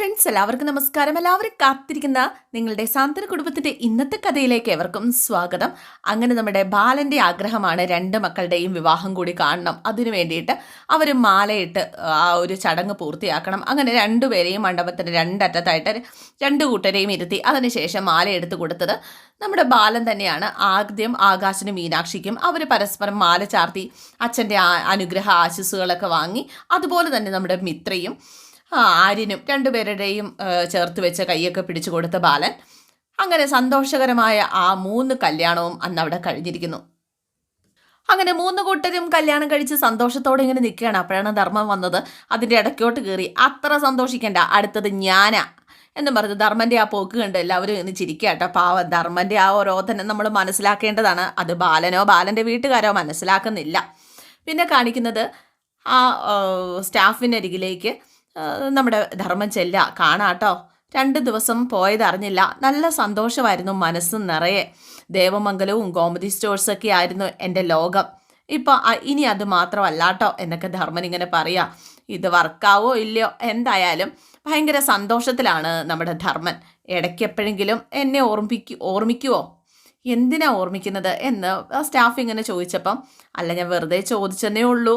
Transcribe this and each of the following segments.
Friends എല്ലാവർക്കും നമസ്കാരം. എല്ലാവരും കാത്തിരിക്കുന്ന നിങ്ങളുടെ സാന്ത്വന കുടുംബത്തിന്റെ ഇന്നത്തെ കഥയിലേക്ക് എവർക്കും സ്വാഗതം. അങ്ങനെ നമ്മുടെ ബാലന്റെ ആഗ്രഹമാണ് രണ്ട് മക്കളുടെയും വിവാഹം കൂടി കാണണം. അതിനു വേണ്ടിയിട്ട് അവർ മാലയിട്ട് ആ ഒരു ചടങ്ങ് പൂർത്തിയാക്കണം. അങ്ങനെ രണ്ടുപേരെയും മണ്ഡപത്തിന്റെ രണ്ടറ്റത്തായിട്ട് രണ്ട് കൂട്ടരെയും ഇരുത്തി അതിനുശേഷം മാല എടുത്തു കൊടുത്തത് നമ്മുടെ ബാലൻ തന്നെയാണ്. ആദ്യം ആകാശനും മീനാക്ഷിക്കും അവർ പരസ്പരം മാല ചാർത്തി അച്ഛന്റെ അനുഗ്രഹ ആശിസ്സുകളൊക്കെ വാങ്ങി അതുപോലെ തന്നെ നമ്മുടെ മിത്രയും ആര്യനും രണ്ടുപേരുടെയും ചേർത്ത് വെച്ച കൈയൊക്കെ പിടിച്ചു കൊടുത്ത ബാലൻ അങ്ങനെ സന്തോഷകരമായ ആ മൂന്ന് കല്യാണവും അന്ന് അവിടെ കഴിഞ്ഞിരിക്കുന്നു. അങ്ങനെ മൂന്ന് കൂട്ടരും കല്യാണം കഴിച്ച് സന്തോഷത്തോടെ ഇങ്ങനെ നിൽക്കുകയാണ്. അപ്പോഴാണ് ധർമ്മം വന്നത്. അതിന്റെ ഇടയ്ക്കോട്ട് കയറി അത്ര സന്തോഷിക്കണ്ട അടുത്തത് ഞാനാ. എന്നും പറഞ്ഞ് ധർമ്മന്റെ ആ പോക്ക് കണ്ട് എല്ലാവരും ഇന്ന് ചിരിക്കുക കേട്ടോ. പാവം ധർമ്മന്റെ ആ ഓരോധനം നമ്മൾ മനസ്സിലാക്കേണ്ടതാണ്. അത് ബാലനോ ബാലന്റെ വീട്ടുകാരോ മനസ്സിലാക്കുന്നില്ല. പിന്നെ കാണിക്കുന്നത് ആ സ്റ്റാഫിനരികിലേക്ക് നമ്മുടെ ധർമ്മം ചെല്ല കാണാട്ടോ. രണ്ട് ദിവസം പോയതറിഞ്ഞില്ല നല്ല സന്തോഷമായിരുന്നു മനസ്സ് നിറയെ. ദേവമംഗലവും ഗോമതി സ്റ്റോഴ്സൊക്കെ ആയിരുന്നു എന്റെ ലോകം. ഇപ്പോൾ ഇനി അത് മാത്രമല്ലാട്ടോ എന്നൊക്കെ ധർമ്മൻ ഇങ്ങനെ പറയാ. ഇത് വർക്കാവോ ഇല്ലയോ? എന്തായാലും ഭയങ്കര സന്തോഷത്തിലാണ് നമ്മുടെ ധർമ്മൻ. ഇടയ്ക്ക് എപ്പോഴെങ്കിലും എന്നെ ഓർമ്മിക്കു ഓർമ്മിക്കുവോ? എന്തിനാ ഓർമ്മിക്കുന്നത് എന്ന് സ്റ്റാഫ് ഇങ്ങനെ ചോദിച്ചപ്പം അല്ല ഞാൻ വെറുതെ ചോദിച്ചെന്നേ ഉള്ളൂ.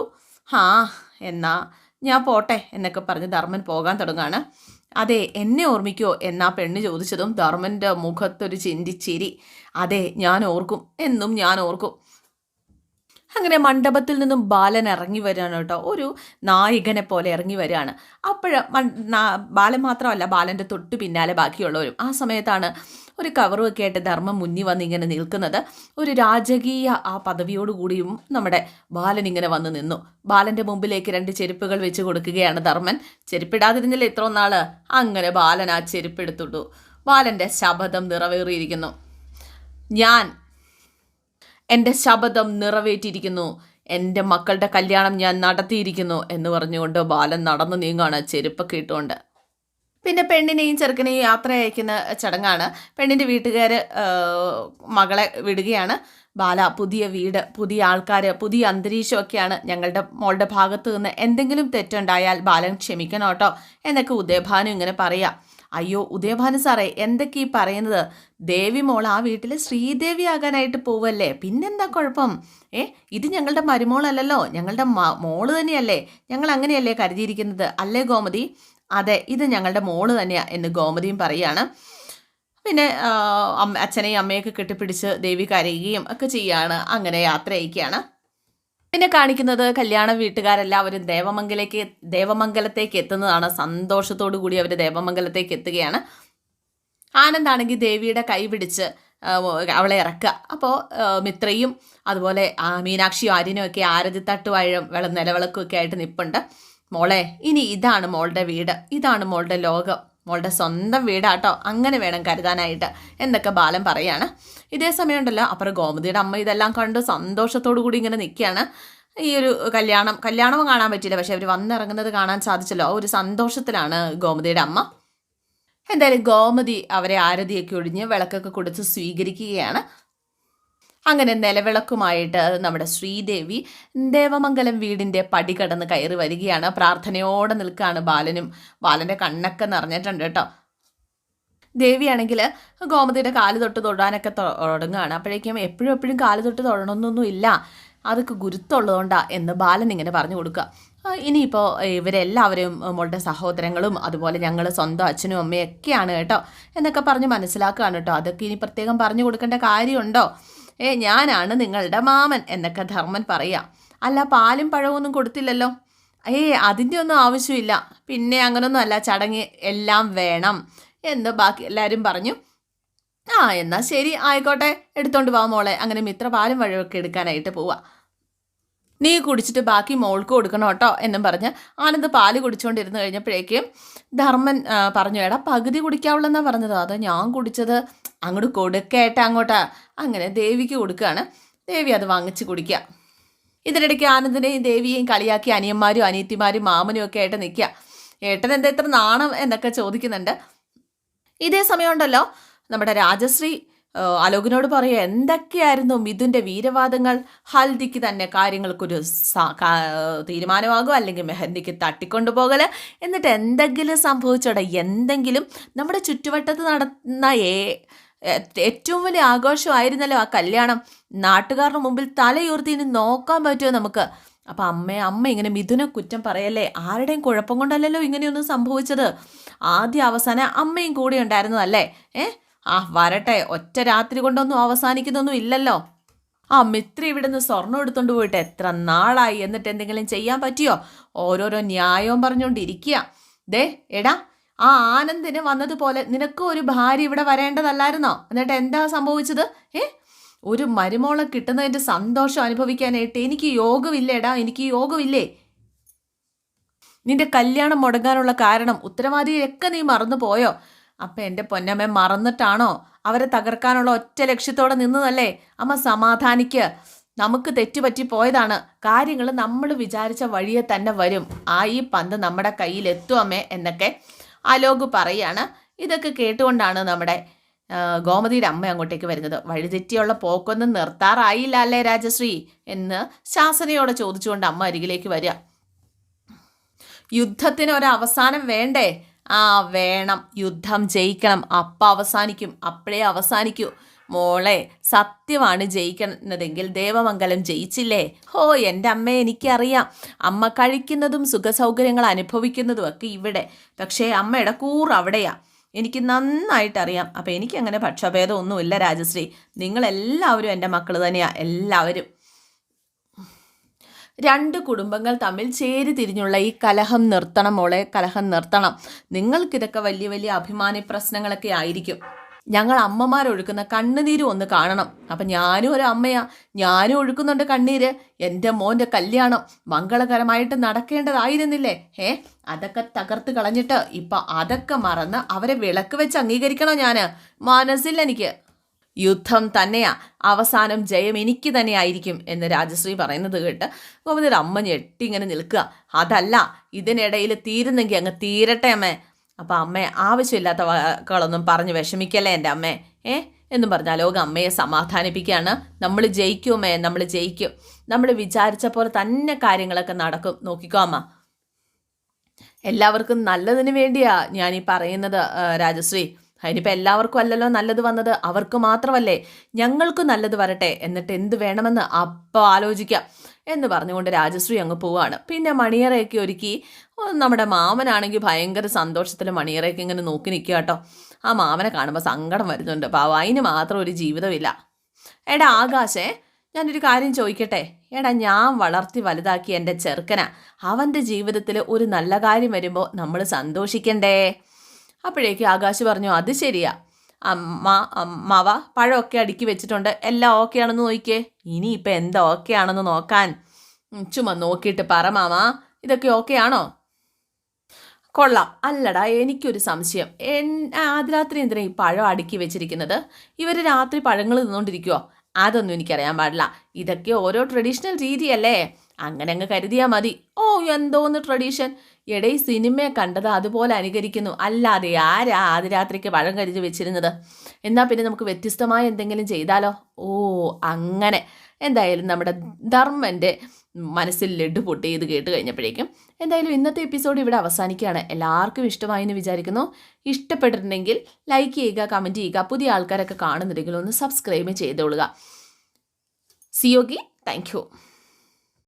ഹാ എന്നാ ഞാൻ പോട്ടെ എന്നൊക്കെ പറഞ്ഞ് ധർമ്മൻ പോകാൻ തുടങ്ങാണ്. അതെ എന്നെ ഓർമ്മിക്കോ എന്നാ പെണ്ണ് ചോദിച്ചതും ധർമ്മന്റെ മുഖത്തൊരു ചിന്തിച്ചിരി. അതെ ഞാൻ ഓർക്കും എന്നും ഞാൻ ഓർക്കും. അങ്ങനെ മണ്ഡപത്തിൽ നിന്നും ബാലൻ ഇറങ്ങി വരികയാണ് കേട്ടോ. ഒരു നായികനെ പോലെ ഇറങ്ങി വരികയാണ്. അപ്പോഴ ബാലൻ മാത്രമല്ല ബാലന്റെ തൊട്ട് പിന്നാലെ ബാക്കിയുള്ളവരും. ആ സമയത്താണ് ഒരു കവറുമൊക്കെ ആയിട്ട് ധർമ്മം മുന്നിൽ വന്ന് ഇങ്ങനെ നിൽക്കുന്നത്. ഒരു രാജകീയ ആ പദവിയോടുകൂടിയും നമ്മുടെ ബാലൻ ഇങ്ങനെ വന്ന് നിന്നു. ബാലന്റെ മുമ്പിലേക്ക് രണ്ട് ചെരുപ്പുകൾ വെച്ച് കൊടുക്കുകയാണ് ധർമ്മൻ. ചെരുപ്പിടാതിരുന്നില്ല ഇത്ര നാൾ? അങ്ങനെ ബാലൻ ആ ചെരുപ്പെടുത്തുള്ളൂ ബാലന്റെ ശപഥം നിറവേറിയിരിക്കുന്നു. ഞാൻ എന്റെ ശപഥം നിറവേറ്റിയിരിക്കുന്നു. എന്റെ മക്കളുടെ കല്യാണം ഞാൻ നടത്തിയിരിക്കുന്നു എന്ന് പറഞ്ഞുകൊണ്ട് ബാലൻ നടന്നു നീങ്ങാണ് ചെരുപ്പൊക്കെ ഇട്ടുകൊണ്ട്. പിന്നെ പെണ്ണിനെയും ചെറുക്കനെയും യാത്ര അയക്കുന്ന ചടങ്ങാണ്. പെണ്ണിന്റെ വീട്ടുകാർ മകളെ വിടുകയാണ്. ബാല പുതിയ വീട് പുതിയ ആൾക്കാർ പുതിയ അന്തരീക്ഷമൊക്കെയാണ് ഞങ്ങളുടെ മോളുടെ ഭാഗത്ത് നിന്ന് എന്തെങ്കിലും തെറ്റുണ്ടായാൽ ബാലൻ ക്ഷമിക്കണം കേട്ടോ. എന്നൊക്കെ ഉദയഭാനു ഇങ്ങനെ പറയാം. അയ്യോ ഉദയഭാനു സാറേ എന്തൊക്കെ ഈ പറയുന്നത്? ദേവി മോൾ ആ വീട്ടിൽ ശ്രീദേവി ആകാനായിട്ട് പോവല്ലേ? പിന്നെന്താ കുഴപ്പം? ഏ ഇത് ഞങ്ങളുടെ മരുമോളല്ലല്ലോ. ഞങ്ങളുടെ മോൾ തന്നെയല്ലേ? ഞങ്ങൾ അങ്ങനെയല്ലേ കരുതിയിരിക്കുന്നത്? അല്ലേ ഗോമതി? അതെ ഇത് ഞങ്ങളുടെ മോൾ തന്നെയാ എന്ന് ഗോമതിയും പറയാണ്. പിന്നെ അച്ഛനെയും അമ്മയൊക്കെ കെട്ടിപ്പിടിച്ച് ദേവി കരയുകയും ഒക്കെ ചെയ്യാണ്. അങ്ങനെ യാത്ര അയക്കുകയാണ് പിന്നെ കാണിക്കുന്നത് കല്യാണ വീട്ടുകാരെല്ലാവരും ദേവമംഗലേക്ക് ദേവമംഗലത്തേക്ക് എത്തുന്നതാണ്. സന്തോഷത്തോടു കൂടി അവർ ദേവമംഗലത്തേക്ക് എത്തുകയാണ്. ആനന്ദാണെങ്കിൽ ദേവിയുടെ കൈ പിടിച്ച് അവളെ ഇറക്കുക. അപ്പോൾ മിത്രയും അതുപോലെ മീനാക്ഷിയും ആര്യനും ഒക്കെ ആരതിത്തട്ട് തട്ടുവാഴും വെള്ളം നിലവിളക്കും ഒക്കെ ആയിട്ട് നിൽപ്പുണ്ട് മോളെ ഇനി ഇതാണ് മോളുടെ വീട്. ഇതാണ് മോളുടെ ലോകം. മോളുടെ സ്വന്തം വീടാട്ടോ. അങ്ങനെ വേണം കരുതാനായിട്ട്. എന്നൊക്കെ ബാലൻ പറയാണ്. ഇതേ സമയമുണ്ടല്ലോ. അപ്പുറം ഗോമതിയുടെ അമ്മ ഇതെല്ലാം കണ്ട് സന്തോഷത്തോടു കൂടി ഇങ്ങനെ നിൽക്കുകയാണ്. ഈ ഒരു കല്യാണം കല്യാണം കാണാൻ പറ്റിയില്ല. പക്ഷെ അവർ വന്നിറങ്ങുന്നത് കാണാൻ സാധിച്ചല്ലോ. ഒരു സന്തോഷത്തിലാണ് ഗോമതിയുടെ അമ്മ. എന്തായാലും ഗോമതി അവരെ ആരതിയൊക്കെ ഒഴിഞ്ഞ് വിളക്കൊക്കെ കൊടുത്ത് സ്വീകരിക്കുകയാണ്. അങ്ങനെ നിലവിളക്കുമായിട്ട് നമ്മുടെ ശ്രീദേവി ദേവമംഗലം വീടിന്റെ പടി കടന്ന് കയറി വരികയാണ്. പ്രാർത്ഥനയോടെ നിൽക്കുകയാണ് ബാലനും. ബാലന്റെ കണ്ണൊക്കെ നിറഞ്ഞിട്ടുണ്ട് കേട്ടോ. ദേവിയാണെങ്കിൽ ഗോമതിയുടെ കാൽ തൊട്ട് തൊടാനൊക്കെ തുടങ്ങുകയാണ്. അപ്പോഴേക്കും എപ്പോഴും എപ്പോഴും കാൽ തൊട്ട് തൊടണമെന്നൊന്നും ഇല്ല. അതൊക്കെ ഗുരുത്തമുള്ളതുകൊണ്ടാ എന്ന് ബാലൻ ഇങ്ങനെ പറഞ്ഞു കൊടുക്കുക. ഇനിയിപ്പോൾ ഇവരെല്ലാവരും മോളുടെ സഹോദരങ്ങളും അതുപോലെ ഞങ്ങൾ സ്വന്തം അച്ഛനും അമ്മയും ഒക്കെയാണ് കേട്ടോ. എന്നൊക്കെ പറഞ്ഞ് മനസ്സിലാക്കുകയാണ് കേട്ടോ. അതൊക്കെ ഇനി പ്രത്യേകം പറഞ്ഞു കൊടുക്കേണ്ട കാര്യമുണ്ടോ? ഏ ഞാനാണ് നിങ്ങളുടെ മാമൻ എന്നൊക്കെ ധർമ്മൻ പറയാം. അല്ല പാലും പഴമൊന്നും കൊടുത്തില്ലല്ലോ? ഏ അതിന്റെ ഒന്നും ആവശ്യമില്ല. പിന്നെ അങ്ങനൊന്നും അല്ല ചടങ്ങ് എല്ലാം വേണം എന്ന് ബാക്കി എല്ലാവരും പറഞ്ഞു. ആ എന്നാൽ ശരി ആയിക്കോട്ടെ. എടുത്തോണ്ട് വാ മോളെ. അങ്ങനെ മിത്ര പാലും വഴവൊക്കെ എടുക്കാനായിട്ട് പോവാ. നീ കുടിച്ചിട്ട് ബാക്കി മോൾക്ക് കൊടുക്കണം കേട്ടോ എന്നും പറഞ്ഞ് ആനന്ദ് പാൽ കുടിച്ചുകൊണ്ടിരുന്ന് കഴിഞ്ഞപ്പോഴേക്കും ധർമ്മൻ പറഞ്ഞു എടാ പകുതി കുടിക്കാവുള്ളെന്നാ പറഞ്ഞത്. അത് ഞാൻ കുടിച്ചത്. അങ്ങോട്ട് കൊടുക്കേട്ട അങ്ങോട്ടാ. അങ്ങനെ ദേവിക്ക് കൊടുക്കുകയാണ് ദേവി അത് വാങ്ങിച്ച് കുടിക്കുക. ഇതിനിടയ്ക്ക് ആനന്ദിനെയും ദേവിയെയും കളിയാക്കി അനിയന്മാരും അനിയത്തിമാരും മാമനും ഒക്കെ ആയിട്ട് നിൽക്കുക. ഏട്ടൻ എന്താ ഇത്ര നാണം എന്നൊക്കെ ചോദിക്കുന്നുണ്ട്. ഇതേ സമയമുണ്ടല്ലോ നമ്മുടെ രാജശ്രീ അലോകിനോട് പറയുക എന്തൊക്കെയായിരുന്നു മിഥുന്റെ വീരവാദങ്ങൾ? ഹൽദിക്ക് തന്നെ കാര്യങ്ങൾക്കൊരു തീരുമാനമാകും അല്ലെങ്കിൽ മെഹന്തിക്ക് തട്ടിക്കൊണ്ടുപോകൽ എന്നിട്ട് എന്തെങ്കിലും സംഭവിച്ചോടെ എന്തെങ്കിലും നമ്മുടെ ചുറ്റുവട്ടത്ത് നടന്ന ഏ ഏറ്റവും വലിയ ആഘോഷമായിരുന്നല്ലോ ആ കല്യാണം. നാട്ടുകാരുടെ മുമ്പിൽ തലയുർത്തി ഇനി നോക്കാൻ പറ്റുമോ നമുക്ക്? അപ്പം അമ്മ അമ്മ ഇങ്ങനെ മിഥുനെ കുറ്റം പറയല്ലേ? ആരുടെയും കുഴപ്പം കൊണ്ടല്ലല്ലോ ഇങ്ങനെയൊന്നും സംഭവിച്ചത്. ആദ്യ അവസാനം അമ്മയും കൂടെ ഉണ്ടായിരുന്നതല്ലേ? ഏ ആ വരട്ടെ. ഒറ്റ രാത്രി കൊണ്ടൊന്നും അവസാനിക്കുന്നൊന്നും ഇല്ലല്ലോ. ആ മിത്രി ഇവിടുന്ന് സ്വർണം എടുത്തോണ്ട് പോയിട്ട് എത്ര നാളായി? എന്നിട്ട് എന്തെങ്കിലും ചെയ്യാൻ പറ്റിയോ? ഓരോരോ ന്യായവും പറഞ്ഞുകൊണ്ടിരിക്കുക ദേ എടാ ആ ആനന്ദിന് വന്നതുപോലെ നിനക്ക് ഒരു ഭാര്യ ഇവിടെ വരേണ്ടതല്ലായിരുന്നോ? എന്നിട്ട് എന്താ സംഭവിച്ചത്? ഏ? ഒരു മരുമോളെ കിട്ടുന്നതിന്റെ സന്തോഷം അനുഭവിക്കാനായിട്ട് എനിക്ക് യോഗമില്ലേടാ. എനിക്ക് യോഗമില്ലേ? നിന്റെ കല്യാണം മുടങ്ങാനുള്ള കാരണം ഉത്തരവാദിയൊക്കെ നീ മറന്നു പോയോ അപ്പൊ എന്റെ പൊന്നമ്മ മറന്നിട്ടാണോ? അവരെ തകർക്കാനുള്ള ഒറ്റ ലക്ഷ്യത്തോടെ നിന്നതല്ലേ? അമ്മ സമാധാനിക്ക്. നമുക്ക് തെറ്റുപറ്റി പോയതാണ്. കാര്യങ്ങൾ നമ്മൾ വിചാരിച്ച വഴിയെ തന്നെ വരും. ആ ഈ പന്ത് നമ്മുടെ കയ്യിൽ എത്തുമേ എന്നൊക്കെ അലോക് പറയാണ്. ഇതൊക്കെ കേട്ടുകൊണ്ടാണ് നമ്മുടെ ഗോമതിയുടെ അമ്മ അങ്ങോട്ടേക്ക് വരുന്നത്. വഴിതെറ്റിയുള്ള പോക്കൊന്നും നിർത്താറായില്ല അല്ലേ രാജശ്രീ എന്ന് ശാസനയോടെ ചോദിച്ചുകൊണ്ട് അമ്മ അരികിലേക്ക് വരിക. യുദ്ധത്തിന് ഒരു അവസാനം വേണ്ടേ? ആ വേണം. യുദ്ധം ജയിക്കണം. അപ്പം അവസാനിക്കും. അപ്പോഴേ അവസാനിക്കൂ. മോളെ സത്യമാണ് ജയിക്കുന്നതെങ്കിൽ ദേവമംഗലം ജയിച്ചില്ലേ? ഹോ എന്റെ അമ്മയെ എനിക്കറിയാം. അമ്മ കഴിക്കുന്നതും സുഖസൗകര്യങ്ങൾ അനുഭവിക്കുന്നതും ഒക്കെ ഇവിടെ. പക്ഷേ അമ്മയുടെ കൂർ അവിടെയാ. എനിക്ക് നന്നായിട്ടറിയാം. അപ്പം എനിക്കങ്ങനെ പക്ഷഭേദമൊന്നുമില്ല രാജശ്രീ. നിങ്ങളെല്ലാവരും എന്റെ മക്കൾ തന്നെയാണ് എല്ലാവരും. രണ്ട് കുടുംബങ്ങൾ തമ്മിൽ ചേരി തിരിഞ്ഞുള്ള ഈ കലഹം നിർത്തണം മോളെ കലഹം നിർത്തണം. നിങ്ങൾക്കിതൊക്കെ വലിയ വലിയ അഭിമാന പ്രശ്നങ്ങളൊക്കെ ആയിരിക്കും. ഞങ്ങൾ അമ്മമാരൊഴുക്കുന്ന കണ്ണുനീര് ഒന്ന് കാണണം. അപ്പം ഞാനും ഒരു അമ്മയാ. ഞാനും ഒഴുക്കുന്നുണ്ട് കണ്ണീര്. എന്റെ മോന്റെ കല്യാണം മംഗളകരമായിട്ട് നടക്കേണ്ടതായിരുന്നില്ലേ? ഏ അതൊക്കെ തകർത്ത് കളഞ്ഞിട്ട് ഇപ്പം അതൊക്കെ മറന്ന് അവരെ വിളക്ക് വെച്ച് അംഗീകരിക്കണോ ഞാൻ മനസ്സില്ല എനിക്ക്. യുദ്ധം തന്നെയാ. അവസാനം ജയം എനിക്ക് തന്നെ ആയിരിക്കും എന്ന് രാജശ്രീ പറയുന്നത് കേട്ട് ഗോവിന്ദൻ അമ്മ ഞെട്ടി ഇങ്ങനെ നിൽക്കുക. അതല്ല ഇതിനിടയിൽ തീരുന്നെങ്കിൽ അങ്ങ് തീരട്ടെ അമ്മേ. അപ്പം അമ്മേ ആവശ്യമില്ലാത്ത വാക്കുകളൊന്നും പറഞ്ഞ് വിഷമിക്കല്ലേ എന്റെ അമ്മേ? ഏ? എന്നും പറഞ്ഞാൽ ലോകം അമ്മയെ സമാധാനിപ്പിക്കുകയാണ്. നമ്മൾ ജയിക്കും അമ്മേ നമ്മൾ ജയിക്കും. നമ്മൾ വിചാരിച്ച പോലെ തന്നെ കാര്യങ്ങളൊക്കെ നടക്കും. നോക്കിക്കോ അമ്മ. എല്ലാവർക്കും നല്ലതിന് വേണ്ടിയാ ഞാൻ ഈ പറയുന്നത് രാജശ്രീ. അതിനിപ്പോൾ എല്ലാവർക്കും അല്ലല്ലോ നല്ലത് വന്നത്. അവർക്ക് മാത്രമല്ലേ ഞങ്ങൾക്കും നല്ലത് വരട്ടെ. എന്നിട്ട് എന്ത് വേണമെന്ന് അപ്പോൾ ആലോചിക്കാം എന്ന് പറഞ്ഞുകൊണ്ട് രാജശ്രീ അങ്ങ് പോവാണ്. പിന്നെ മണിയറയൊക്കെ ഒരുക്കി. നമ്മുടെ മാമനാണെങ്കിൽ ഭയങ്കര സന്തോഷത്തിൽ മണിയറയൊക്കെ ഇങ്ങനെ നോക്കി നിൽക്കുക കേട്ടോ. ആ മാമനെ കാണുമ്പോൾ സങ്കടം വരുന്നുണ്ട്. പാവ അതിന് മാത്രം ഒരു ജീവിതമില്ല. എടാ ആകാശേ ഞാനൊരു കാര്യം ചോദിക്കട്ടെ? എടാ ഞാൻ വളർത്തി വലുതാക്കി എന്റെ ചെറുക്കന. അവന്റെ ജീവിതത്തിൽ ഒരു നല്ല കാര്യം വരുമ്പോൾ നമ്മൾ സന്തോഷിക്കണ്ടേ? അപ്പോഴേക്കും ആകാശ് പറഞ്ഞു അത് ശരിയാ. അമ്മ അമ്മാവ പഴമൊക്കെ അടുക്കി വെച്ചിട്ടുണ്ട്. എല്ലാം ഓക്കെ ആണെന്ന് നോക്കിക്കേ. ഇനിയിപ്പോൾ എന്താ ഓക്കെ ആണെന്ന് നോക്കാൻ? ചുമ്മാ നോക്കിയിട്ട് പറ മാമ. ഇതൊക്കെ ഓക്കെ ആണോ? കൊള്ളാം. അല്ലടാ എനിക്കൊരു സംശയം. എൻ ആദ്യരാത്രി എന്തിനാ ഈ പഴം അടുക്കി വെച്ചിരിക്കുന്നത്? ഇവർ രാത്രി പഴങ്ങൾ തിന്നുകൊണ്ടിരിക്കുമോ അതൊന്നും എനിക്കറിയാൻ പാടില്ല. ഇതൊക്കെ ഓരോ ട്രഡീഷണൽ രീതിയല്ലേ? അങ്ങനെ അങ്ങ് കരുതിയാൽ മതി. ഓ എന്തോന്ന് ട്രഡീഷൻ. എടേ സിനിമയെ കണ്ടത് അതുപോലെ അനുകരിക്കുന്നു. അല്ലാതെ ആരാ ആദ്യരാത്രിക്ക് പഴം കരുതി വെച്ചിരുന്നത്? എന്നാൽ പിന്നെ നമുക്ക് വ്യത്യസ്തമായ എന്തെങ്കിലും ചെയ്താലോ? ഓ അങ്ങനെ. എന്തായാലും നമ്മുടെ ധർമ്മന്റെ മനസ്സിൽ ലഡു പൊട്ടി ഇത് കേട്ട് കഴിഞ്ഞപ്പോഴേക്കും എന്തായാലും ഇന്നത്തെ എപ്പിസോഡ് ഇവിടെ അവസാനിക്കുകയാണ്. എല്ലാവർക്കും ഇഷ്ടമായി എന്ന് വിചാരിക്കുന്നു. ഇഷ്ടപ്പെട്ടിട്ടുണ്ടെങ്കിൽ ലൈക്ക് ചെയ്യുക കമന്റ് ചെയ്യുക പുതിയ ആൾക്കാരൊക്കെ കാണുന്നുണ്ടെങ്കിൽ ഒന്ന് സബ്സ്ക്രൈബ് ചെയ്തോളുക. സിയോഗി താങ്ക് യു